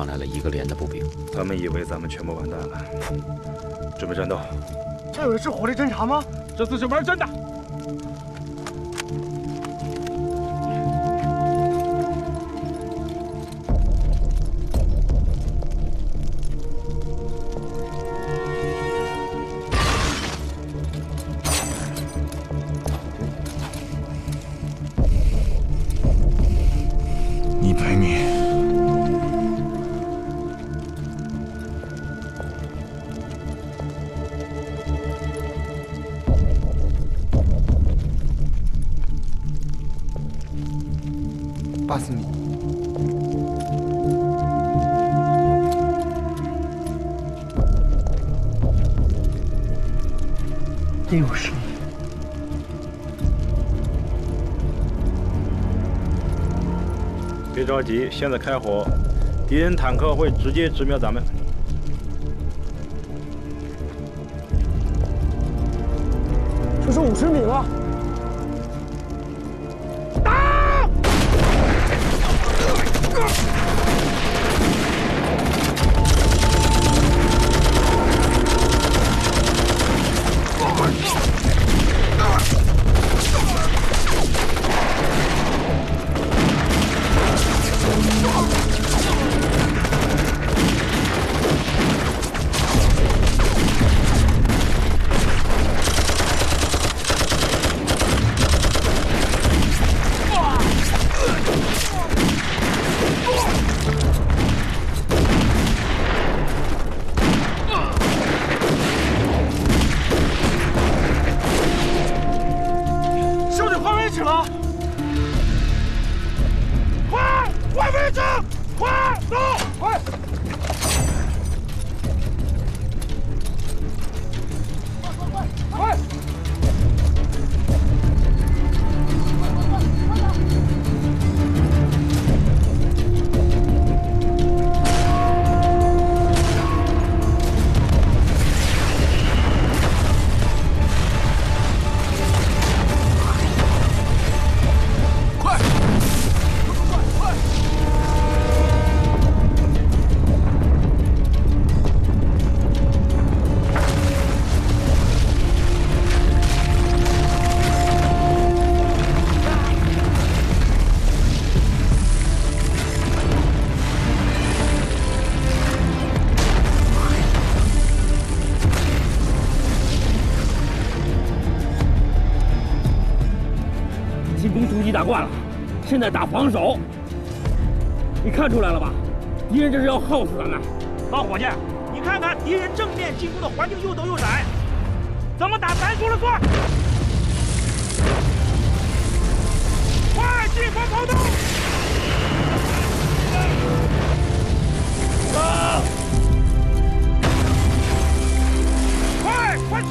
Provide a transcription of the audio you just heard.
调来了一个连的步兵。他们以为咱们全部完蛋了，准备战斗。这回是火力侦察吗？这次是玩真的。你陪你。八十米。六十米。别着急，现在开火，敌人坦克会直接直瞄咱们。这是五十米了。Stop! 什么？快，快飞机，快走，快！进攻突击打惯了现在打防守。你看出来了吧？敌人这是要耗死咱们。老伙计你看看敌人正面进攻的环境又陡又窄怎么打咱说了算？快进防跑动杀快快撤！